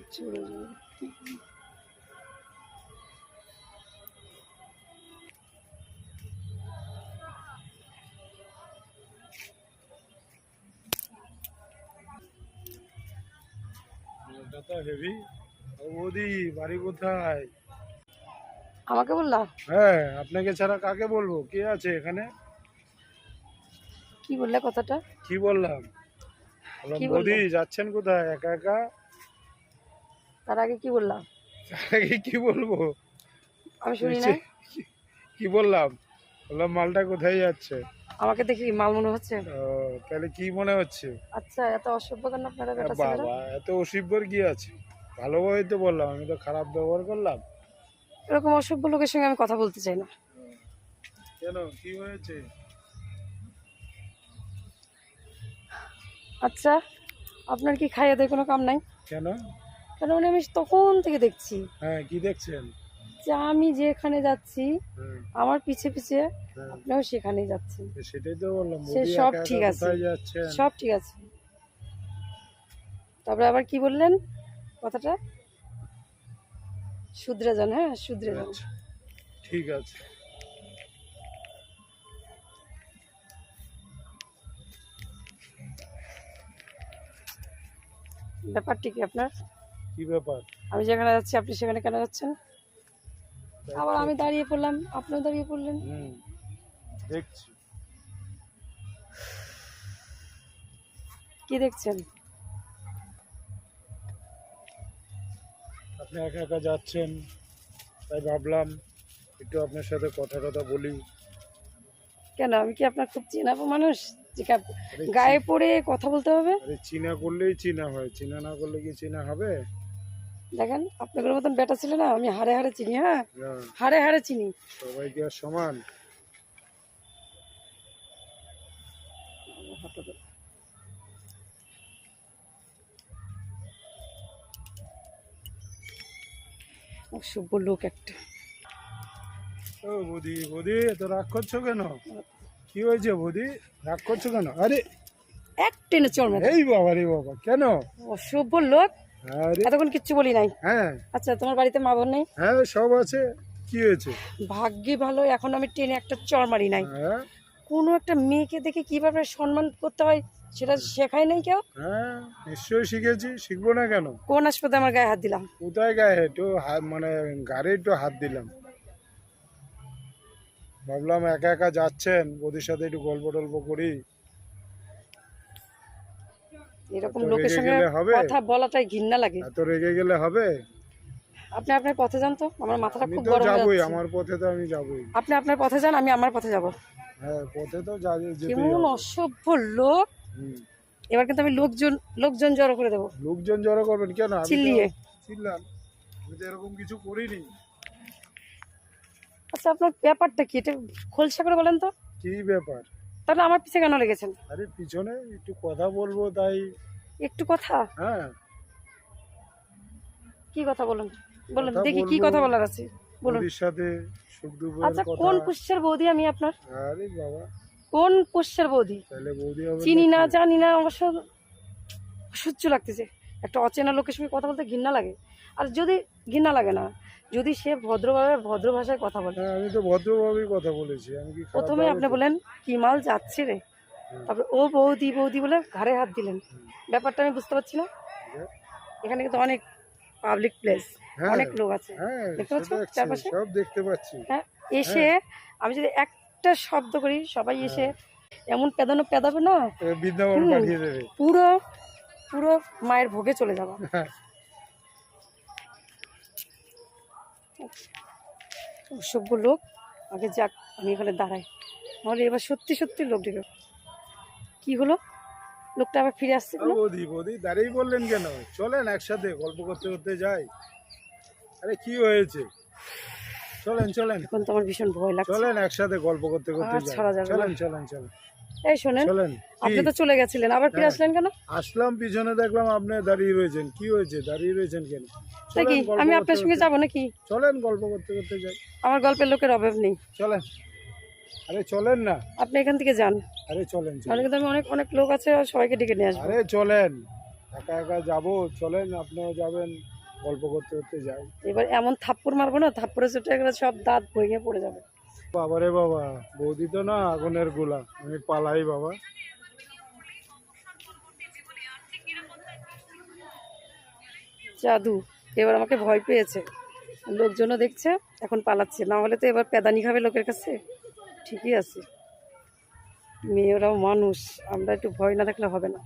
কিচ্ছু যাবে। হেভি বৌদি বাড়ি কোথায়? আমাকে বললা? হ্যাঁ আপনাকে ছাড়া কাকে বলব? কে আছে এখানে? কি বললে কথাটা? কি বললাম? বললাম বৌদি যাচ্ছেন কোথায়? একা একা? তার আগে কি বললাম? তার আগে কি বলব? আমি শুনি না কি- বললাম? বললাম মালটা কোথায় যাচ্ছে? আমাকে দেখি মাল মনে হচ্ছে? তাহলে কি মনে হচ্ছে? আচ্ছা এত অসভ্য কেন আপনারা বেটা বাবা এত অসিব্বর কি আছে? ভালোভাবে তো বললাম আমি তো খারাপ ব্যবহার করলাম। এরকম অসভ্য লোকের সঙ্গে আমি কথা বলতে চাই না। কেন? কি হয়েছে? আচ্ছা আপনার কি খাইয়ে দেয় কোনো কাম নাই? কেন? কারণ মানে আমি তখন থেকে দেখছি হ্যাঁ কি দেখছেন? যে আমি যেখানে যাচ্ছি আমার পিছে পিছে। আপনিও সেখানেই যাচ্ছেন। সেটাই তো বললাম সে সব ঠিক আছে। সব ঠিক আছে। তারপরে আবার কি বললেন? কথাটা? শুধরে যান হ্যাঁ শুধরে যান আচ্ছা, ঠিক আছে। ব্যাপারটি কি আপনার? কি ব্যাপার? আমি যেখানে যাচ্ছি আপনি সেখানে কেন যাচ্ছেন? আবার আমি দাঁড়িয়ে পড়লাম আপনিও দাঁড়িয়ে পড়লেন। হুম দেখছি। কি দেখছেন? আপনি একা একা যাচ্ছেন তাই ভাবলাম একটু আপনার সাথে কথা টথা বলি। কেন আমি কি আপনার খুব চেনাবো মানুষ? যে গায়ে পড়ে কথা বলতে হবে? আরে চীনা করলেই চীনা হয় চীনা না করলে কি চীনা হবে? দেখেন আপনাদের মতন বেটা ছিল না আমি হারে হারে চিনি হ্যাঁ? না হারে হারে চিনি। সবাই কি সমান? অসভ্য লোক একটা। ও বৌদি বৌদি এত রাগ করছ কেন? কি হয়েছে বৌদি? রাগ করছ কেন? আরে এক টেনে চড় এই বাবা রে বাবা কেন? অসভ্য লোক। এতক্ষণ কিচ্ছু বলি নাই? হ্যাঁ। আচ্ছা তোমার বাড়িতে মা বোন নেই? হ্যাঁ সব আছে। কি হয়েছে? ভাগ্যে ভালো এখন আমি ট্রেনে একটা চড় মারি নাই। হ্যাঁ। কোনো একটা মেয়েকে দেখে কীভাবে সম্মান করতে হয় সেটা শেখায় নাই কেউ? হ্যাঁ নিশ্চয়ই শিখেছি। শিখব না কেন? কোন হাসপাতালে আমার গায়ে হাত দিলাম? কোথায় গায়ে? একটু মানে গাড়ি একটু হাত দিলাম। ভাবলাম একা একা যাচ্ছেন ওদের সাথে একটু গল্প টল্প করি। এরকম লোকের সঙ্গে? কথা বলাটাই ঘৃণা লাগে। এত রেগে গেলে হবে? আপনি আপনার পথে যান তো আমার মাথাটা খুব গরম যাবোই আমার পথে তো আমি যাবই। আপনি আপনার পথে যান আমি আমার পথে যাব। হ্যাঁ পথে তো যা যেতেই কেমন। অসভ্য লোক। এবার কিন্তু আমি লোকজন লোকজন জড়ো করে দেবো। লোকজন জড়ো করবেন কেন? আমি তো চিল্লিয়ে। চিল্লাম। আমি তো এরকম কিছু করিনি। আচ্ছা আপনার ব্যাপারটা কি? এটা খোলসা করে বলেন তো। কি ব্যাপার? তাহলে আমার পিছে কেন লেগেছেন? আরে পিছনে একটু কথা বলব তাই। একটু কথা? হ্যাঁ। কি কথা বলুন? বলুন দেখি কি কথা বলার আছে। বলুন। সাথে আচ্ছা কোন পুষ্যের বৌদি আমি আপনার? আরে বাবা। কোন পুষ্যের বৌদি? তাহলে বৌদি চিনি না জানি না অবশ্য অসহ্য লাগতেছে। একটা অচেনা লোকের সঙ্গে কথা বলতে ঘৃণা লাগে। আর যদি ঘৃণা লাগে না যদি সে ভদ্রভাবে ভদ্র ভাষায় কথা বলে। হ্যাঁ আমি তো ভদ্রভাবেই কথা বলেছি আমি কি প্রথমে আপনি বলেন কি মাল যাচ্ছে রে। তারপর ও বৌদি বৌদি বলে ঘাড়ে হাত দিলেন। ব্যাপারটা আমি বুঝতে পারছি না। হ্যাঁ। এখানে কিন্তু অনেক পাবলিক প্লেস হ্যাঁ, অনেক লোক আছে। হ্যাঁ দেখতে পাচ্ছ? চারপাশে? সব দেখতে পাচ্ছি। হ্যাঁ এসে আমি যদি একটা শব্দ করি সবাই এসে এমন পেদানো পেদাবে না? পুরো পুরো মায়ের ভোগে চলে যাবা। হ্যাঁ। অসভ্য লোক। আগে যাক আমি এখানে দাঁড়াই। নাহলে এবার সত্যি সত্যি লোক ডেকে কি হলো? লোকটা আবার ফিরে আসছে বৌদি বৌদি দাঁড়িয়ে বললেন কেন? চলেন একসাথে গল্প করতে করতে যাই। আরে কি হয়েছে? চলেন চলেন। এখন তো আমার ভীষণ ভয় লাগছে। চলেন একসাথে গল্প করতে করতে চলেন চলেন চলেন। এই শোনেন আপনি তো চলে গেছিলেন আবার ফিরে হ্যাঁ। আসলেন কেন? আসলাম পিছনে দেখলাম আপনি দাঁড়িয়ে রয়েছেন। কি হয়েছে? দাঁড়িয়ে রয়েছেন কেন? তাই কি? চলেন গল্প আমি আপনার সঙ্গে যাব নাকি? চলেন গল্প করতে করতে যাই। আমার গল্পের লোকের অভাব নেই। চলেন। আরে চলেন না। আপনি এখান থেকে যান। আরে চলেন কিন্তু আমি অনেক অনেক লোক আছে সবাইকে ডেকে নিয়ে আসব। আরে চলেন। একা একা যাব চলেন আপনিও যাবেন গল্প করতে করতে যাই। এবার এমন থাপ্পড় মারবো না থাপ্পড়ে চোটে গেলে সব দাঁত ভেঙে পড়ে যাবে। বাবারে বাবা, বৌদি তো না আগুনের গোলা। আমি পালাই বাবা। জাদু, এবার আমাকে ভয় পেয়েছে। লোকজনও দেখছে, এখন পালাচ্ছে। না হলে তো এবার পেদানি খাবে লোকের কাছে? ঠিকই আছে। মেয়েরাও মানুষ, আমরা একটু ভয় না থাকলে হবে না।